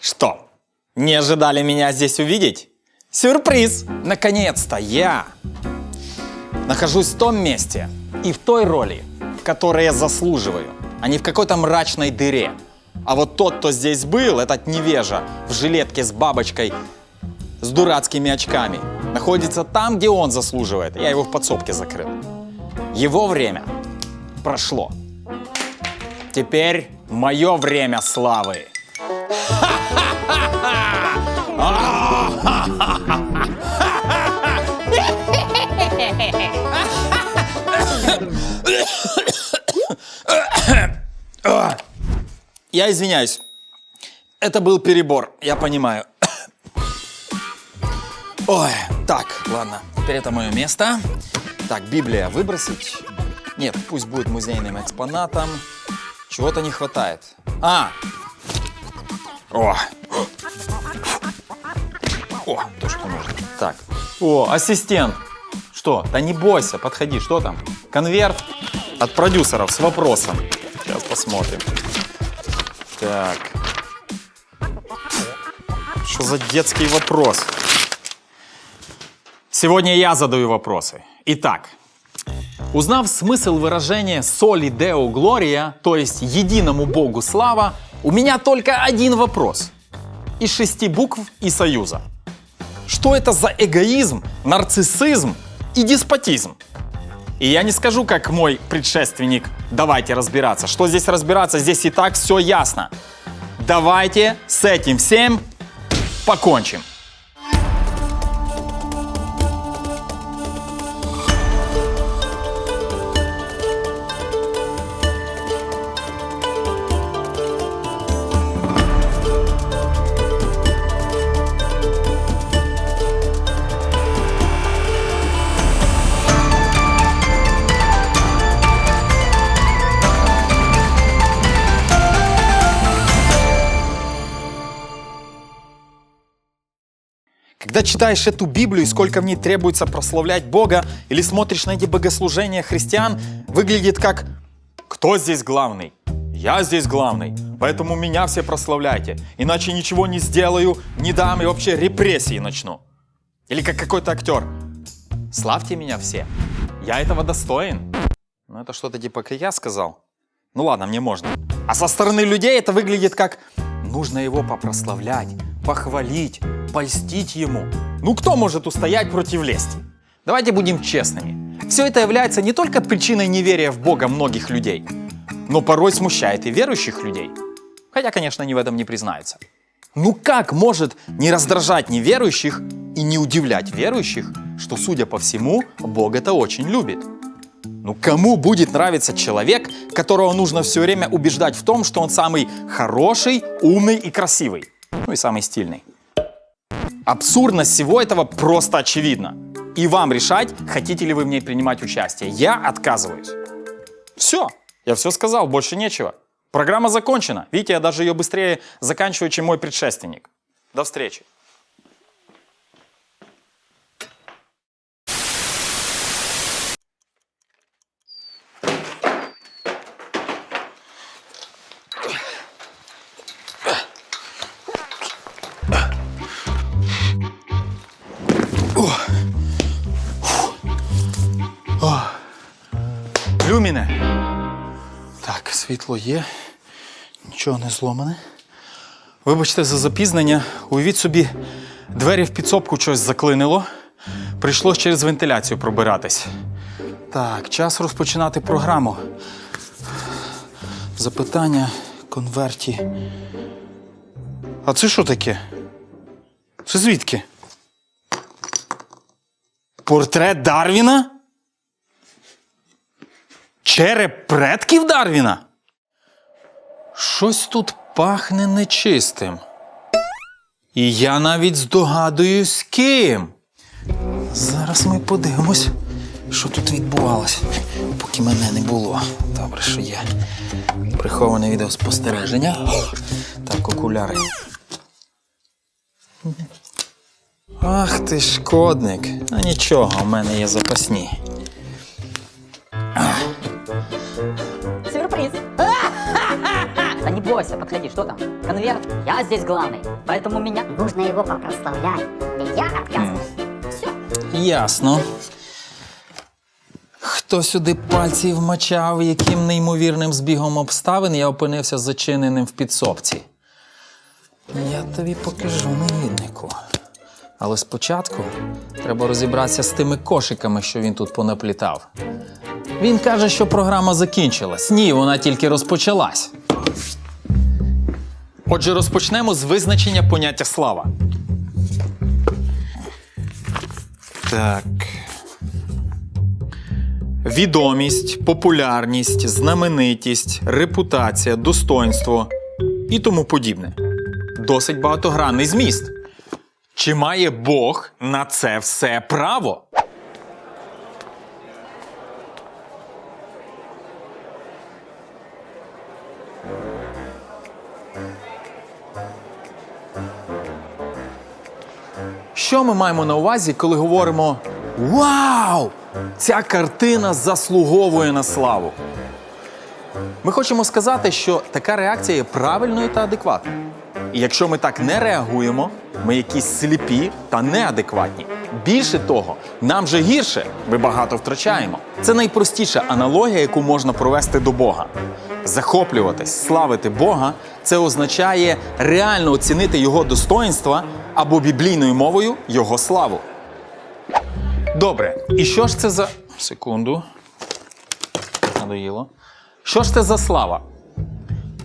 Что, не ожидали меня здесь увидеть? Сюрприз! Наконец-то я нахожусь в том месте и в той роли, которой я заслуживаю, а не в какой-то мрачной дыре. А вот тот, кто здесь был, этот невежа в жилетке с бабочкой, с дурацкими очками, находится там, где он заслуживает. Я его в подсобке закрыл. Его время прошло. Теперь мое время славы. Я извиняюсь. Это был перебор, я понимаю. Ой, так, ладно. Теперь это мое место. Так, Библия выбросить. Нет, пусть будет музейным экспонатом. Чего-то не хватает. А! О! О, то, что нужно. Так. О, ассистент. Что? Да не бойся, подходи. Что там? Конверт от продюсеров с вопросом. Сейчас посмотрим. Так. Что за детский вопрос? Сегодня я задаю вопросы. Итак, узнав смысл выражения «соли део глория», то есть «единому Богу слава», у меня только один вопрос. Из шести букв и союза. Что это за эгоизм, нарциссизм и деспотизм? И я не скажу, как мой предшественник, давайте разбираться. Что здесь разбираться? Здесь и так все ясно. Давайте с этим всем покончим. Когда читаешь эту Библию и сколько в ней требуется прославлять Бога, или смотришь на эти богослужения христиан, выглядит как «Кто здесь главный?» Я здесь главный, поэтому меня все прославляйте, иначе ничего не сделаю, не дам и вообще репрессии начну. Или как какой-то актер. Славьте меня все, я этого достоин. Ну это что-то типа как я сказал. Ну ладно, мне можно. А со стороны людей это выглядит как нужно его попрославлять, похвалить, польстить ему. Ну кто может устоять против лести? Давайте будем честными. Все это является не только причиной неверия в Бога многих людей, но порой смущает и верующих людей. Хотя, конечно, они в этом не признаются. Ну как может не раздражать неверующих и не удивлять верующих, что, судя по всему, Бог это очень любит? Ну кому будет нравиться человек, которого нужно все время убеждать в том, что он самый хороший, умный и красивый? Ну и самый стильный. Абсурдность всего этого просто очевидна. И вам решать, хотите ли вы в ней принимать участие. Я отказываюсь. Все, я все сказал, больше нечего. Программа закончена. Видите, я даже ее быстрее заканчиваю, чем мой предшественник. До встречи. Світло є. Нічого не зломане. Вибачте за запізнення. Уявіть собі, двері в підсобку щось заклинило. Прийшлось через вентиляцію пробиратись. Так, час розпочинати програму. Запитання, конверті. А це що таке? Це звідки? Портрет Дарвіна? Череп предків Дарвіна? Щось тут пахне нечистим. І я навіть здогадуюсь ким. Зараз ми подивимось, що тут відбувалося, поки мене не було. Добре, що є. Приховане відеоспостереження. Так, окуляри. Ах ти шкодник. А нічого, у мене є запасні. Откройся, подходи, что там? Конверт? Я здесь главный, поэтому меня... Нужно его попрославлять. И я отказываюсь. Все. Ясно. Хто сюди пальці вмочав, яким неймовірним збігом обставин я опинився зачиненим в підсобці? Я тобі покажу негіднику. Але спочатку треба розібратися з тими кошиками, що він тут понаплітав. Він каже, що програма закінчилась. Ні, вона тільки розпочалась. Отже, розпочнемо з визначення поняття слава. Так. Відомість, популярність, знаменитість, репутація, достоинство і тому подібне. Досить багатогранний зміст. Чи має Бог на це все право? Що ми маємо на увазі, коли говоримо Вау! Ця картина заслуговує на славу. Ми хочемо сказати, що така реакція є правильною та адекватною. І якщо ми так не реагуємо, ми якісь сліпі та неадекватні. Більше того, нам же гірше, ми багато втрачаємо. Це найпростіша аналогія, яку можна провести до Бога. Захоплюватись, славити Бога це означає реально оцінити Його достоинства або біблійною мовою Його славу. Добре, і що ж це за. Секунду. Надоїло. Що ж це за слава?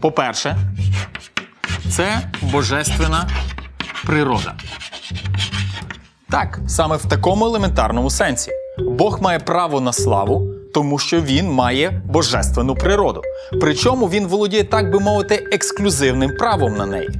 По-перше, це божественна природа. Так, саме в такому елементарному сенсі. Бог має право на славу, тому що він має божественну природу. Причому він володіє, так би мовити, ексклюзивним правом на неї.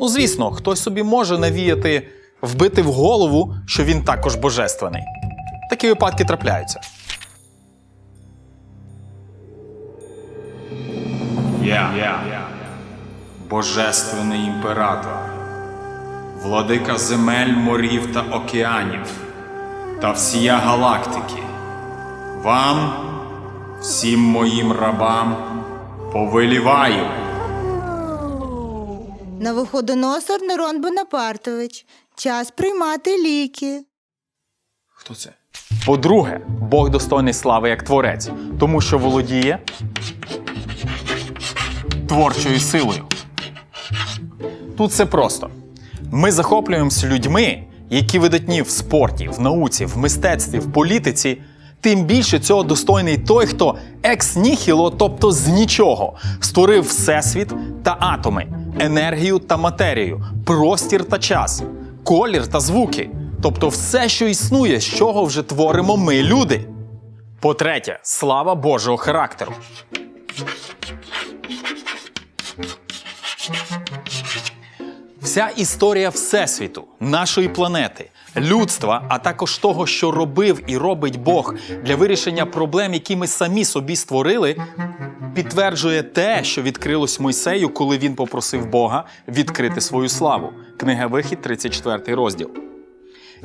Ну, звісно, хтось собі може навіяти, вбити в голову, що він також божественний. Такі випадки трапляються. Я, Божественний імператор, владика земель, морів та океанів та всія галактики. Вам, всім моїм рабам, повеліваю. Навуходоносор Нерон Бонапартович. Час приймати ліки. Хто це? По-друге, Бог достойний слави як творець, тому що володіє творчою силою. Тут все просто. Ми захоплюємося людьми, які видатні в спорті, в науці, в мистецтві, в політиці. Тим більше цього достойний той, хто екс ніхіло, тобто з нічого, створив всесвіт та атоми, енергію та матерію, простір та час, колір та звуки. Тобто все, що існує, з чого вже творимо ми, люди. По-третє, слава Божого характеру. Вся історія Всесвіту, нашої планети, людства, а також того, що робив і робить Бог для вирішення проблем, які ми самі собі створили, підтверджує те, що відкрилось Мойсею, коли він попросив Бога відкрити свою славу. Книга Вихід, 34 розділ.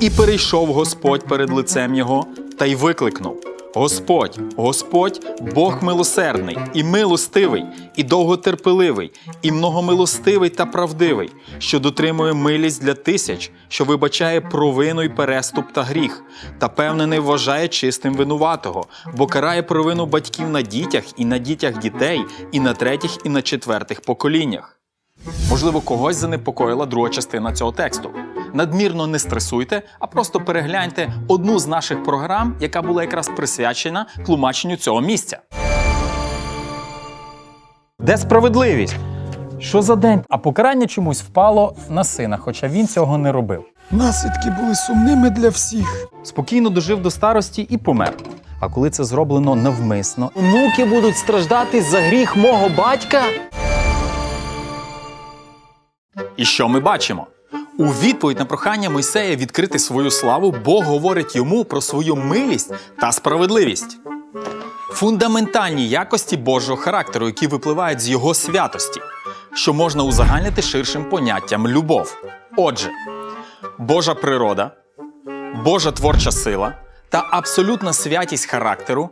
І перейшов Господь перед лицем його та й викликнув: Господь, Господь, Бог милосердний і милостивий, і довготерпеливий, і многомилостивий та правдивий, що дотримує милість для тисяч, що вибачає провину й переступ та гріх, та певне не вважає чистим винуватого, бо карає провину батьків на дітях і на дітях дітей, і на третіх, і на четвертих поколіннях. Можливо, когось занепокоїла друга частина цього тексту. Надмірно не стресуйте, а просто перегляньте одну з наших програм, яка була якраз присвячена тлумаченню цього місця. Де справедливість? Що за день? А покарання чомусь впало на сина, хоча він цього не робив. Наслідки були сумними для всіх. Спокійно дожив до старості і помер. А коли це зроблено навмисно, онуки будуть страждати за гріх мого батька. І що ми бачимо? У відповідь на прохання Мойсея відкрити свою славу, Бог говорить йому про свою милість та справедливість. Фундаментальні якості Божого характеру, які випливають з його святості, що можна узагальнити ширшим поняттям любов. Отже, Божа природа, Божа творча сила та абсолютна святість характеру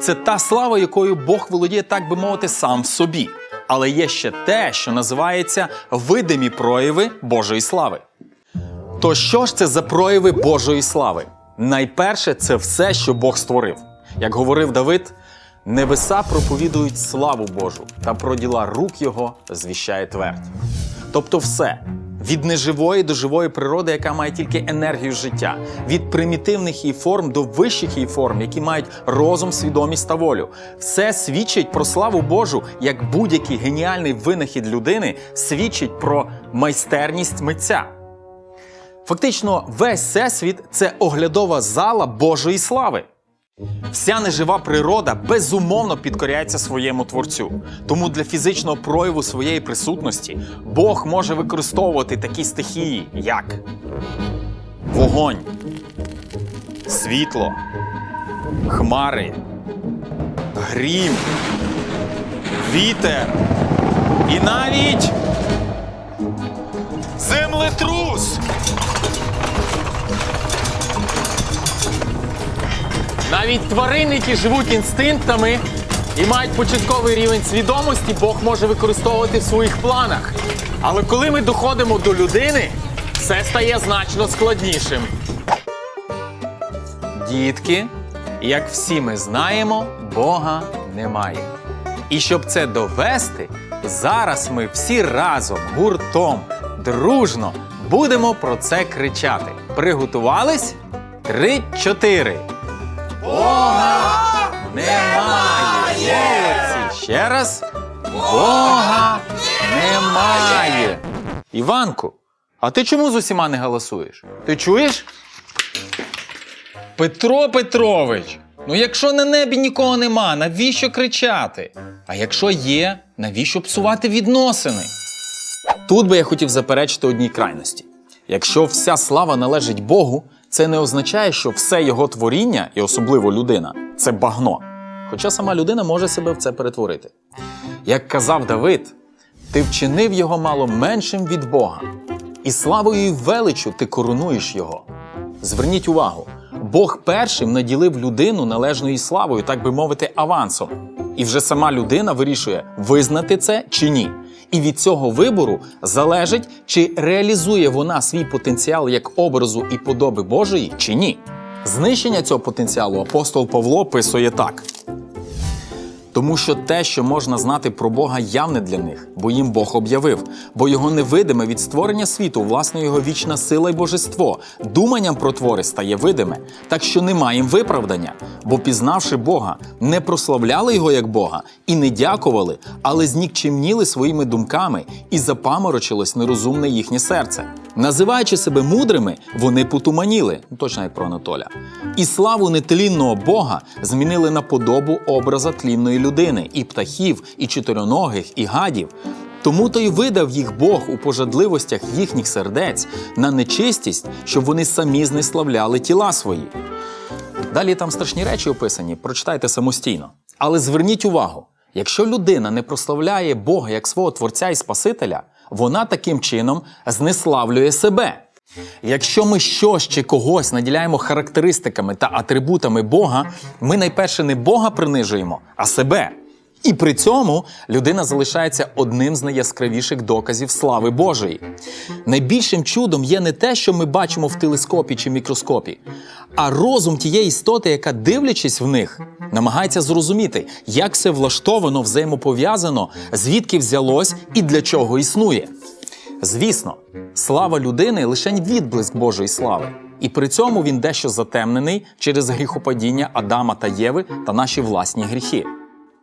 це та слава, якою Бог володіє, так би мовити, сам в собі. Але є ще те, що називається видимі прояви Божої слави. То що ж це за прояви Божої слави? Найперше, це все, що Бог створив. Як говорив Давид, небеса проповідують славу Божу, та про діла рук його звіщає твердь. Тобто все. Від неживої до живої природи, яка має тільки енергію життя, від примітивних її форм до вищих її форм, які мають розум, свідомість та волю. Все свідчить про славу Божу, як будь-який геніальний винахід людини свідчить про майстерність митця. Фактично, весь всесвіт це оглядова зала Божої слави. Вся нежива природа безумовно підкоряється своєму творцю. Тому для фізичного прояву своєї присутності Бог може використовувати такі стихії, як вогонь, світло, хмари, грім, вітер і навіть землетрус. Навіть тварини, які живуть інстинктами і мають початковий рівень свідомості, Бог може використовувати в своїх планах. Але коли ми доходимо до людини, все стає значно складнішим. Дітки, як всі ми знаємо, Бога немає. І щоб це довести, зараз ми всі разом, гуртом, дружно будемо про це кричати. Приготувались? Три-чотири. Бога немає. Молодці. Ще раз. Бога немає. Іванку, а ти чому з усіма не голосуєш? Ти чуєш? Петро Петрович, ну якщо на небі нікого нема, навіщо кричати? А якщо є, навіщо псувати відносини? Тут би я хотів заперечити одній крайності. Якщо вся слава належить Богу, це не означає, що все його творіння, і особливо людина, це багно. Хоча сама людина може себе в це перетворити. Як казав Давид, ти вчинив його мало меншим від Бога, і славою і величу ти коронуєш його. Зверніть увагу, Бог першим наділив людину належною славою, так би мовити, авансом. І вже сама людина вирішує, визнати це чи ні. І від цього вибору залежить, чи реалізує вона свій потенціал як образу і подоби Божої, чи ні. Знищення цього потенціалу апостол Павло писує так. Тому що те, що можна знати про Бога, явне для них, бо їм Бог об'явив, бо його невидиме від створення світу, власне, його вічна сила й божество, думанням про твори стає видиме, так що нема їм виправдання, бо пізнавши Бога, не прославляли його як Бога і не дякували, але знікчемніли своїми думками і запаморочилось нерозумне їхнє серце. Називаючи себе мудрими, вони потуманіли, ну, точно як про Анатоля. І славу нетлінного Бога змінили на подобу образа тлінної людини, і птахів, і чотироногих, і гадів. Тому то й видав їх Бог у пожадливостях їхніх сердець на нечистість, щоб вони самі знеславляли тіла свої. Далі там страшні речі описані, прочитайте самостійно. Але зверніть увагу: якщо людина не прославляє Бога як свого Творця і Спасителя, вона таким чином знеславлює себе. Якщо ми щось чи когось наділяємо характеристиками та атрибутами Бога, ми найперше не Бога принижуємо, а себе. І при цьому людина залишається одним з найяскравіших доказів слави Божої. Найбільшим чудом є не те, що ми бачимо в телескопі чи мікроскопі, а розум тієї істоти, яка, дивлячись в них, намагається зрозуміти, як все влаштовано, взаємопов'язано, звідки взялось і для чого існує. Звісно, слава людини лише відблиск Божої слави. І при цьому він дещо затемнений через гріхопадіння Адама та Єви та наші власні гріхи.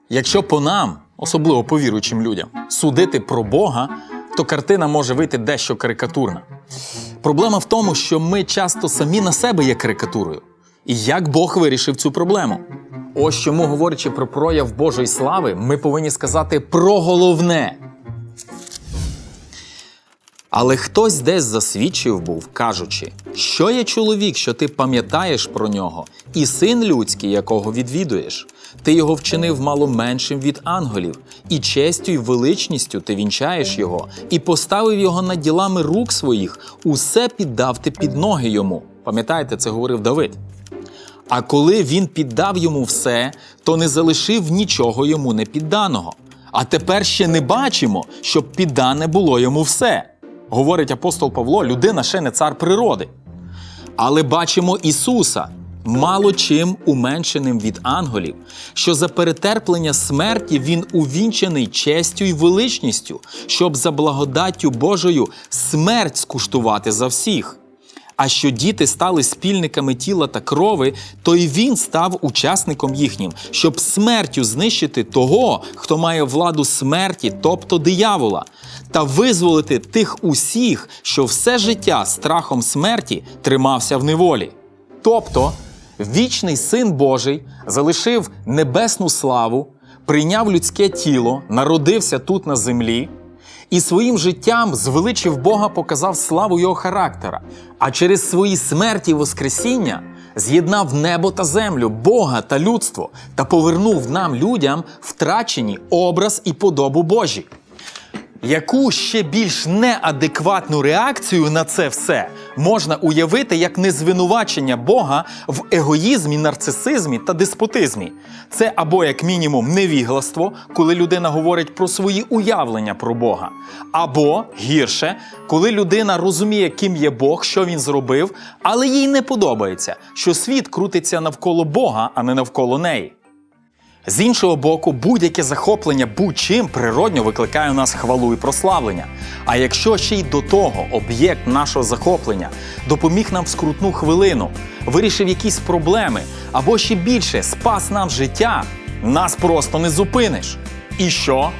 Якщо по нам, особливо по віруючим людям, судити про Бога, то картина може вийти дещо карикатурна. Проблема в тому, що ми часто самі на себе є карикатурою. І як Бог вирішив цю проблему? Ось чому, говорячи про прояв Божої слави, ми повинні сказати про головне. Але хтось десь засвідчив був, кажучи, що є чоловік, що ти пам'ятаєш про нього, і син людський, якого відвідуєш. Ти його вчинив мало меншим від ангелів, і честю й величністю ти вінчаєш його, і поставив його над ділами рук своїх, усе піддав ти під ноги йому. Пам'ятаєте, це говорив Давид. А коли він піддав йому все, то не залишив нічого йому не підданого. А тепер ще не бачимо, щоб піддане було йому все. Говорить апостол Павло, людина ще не цар природи. Але бачимо Ісуса, мало чим уменшеним від ангелів, що за перетерплення смерті Він увінчений честю й величністю, щоб за благодаттю Божою смерть скуштувати за всіх. А що діти стали спільниками тіла та крови, то й він став учасником їхнім, щоб смертю знищити того, хто має владу смерті, тобто диявола, та визволити тих усіх, що все життя страхом смерті тримався в неволі. Тобто, вічний син Божий залишив небесну славу, прийняв людське тіло, народився тут на землі і своїм життям звеличив Бога показав славу його характера, а через свої смерті і Воскресіння з'єднав небо та землю, Бога та людство та повернув нам, людям, втрачені образ і подобу Божі. Яку ще більш неадекватну реакцію на це все можна уявити як незвинувачення Бога в егоїзмі, нарцисизмі та деспотизмі? Це або як мінімум невігластво, коли людина говорить про свої уявлення про Бога, або гірше, коли людина розуміє, ким є Бог, що він зробив, але їй не подобається, що світ крутиться навколо Бога, а не навколо неї. З іншого боку, будь-яке захоплення будь-чим природньо викликає у нас хвалу і прославлення. А якщо ще й до того об'єкт нашого захоплення допоміг нам в скрутну хвилину, вирішив якісь проблеми або ще більше спас нам життя, нас просто не зупиниш. І що?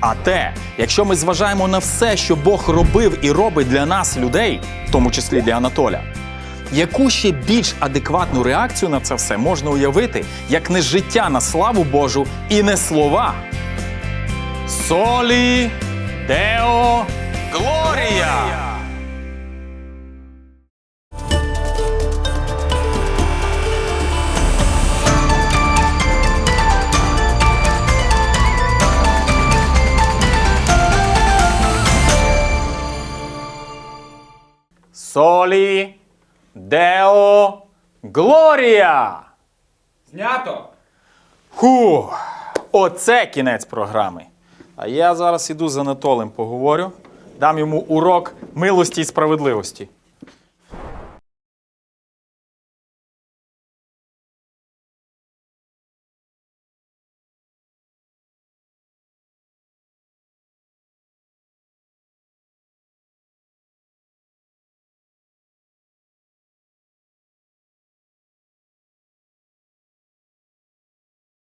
А те, якщо ми зважаємо на все, що Бог робив і робить для нас, людей, в тому числі для Анатоля, Яку ще більш адекватну реакцію на це все можна уявити, як не життя на славу Божу і не слова? Солі Део Глорія! Солі Део Глорія! Знято! Ху, оце кінець програми. А я зараз іду з Анатолем поговорю, дам йому урок милості і справедливості.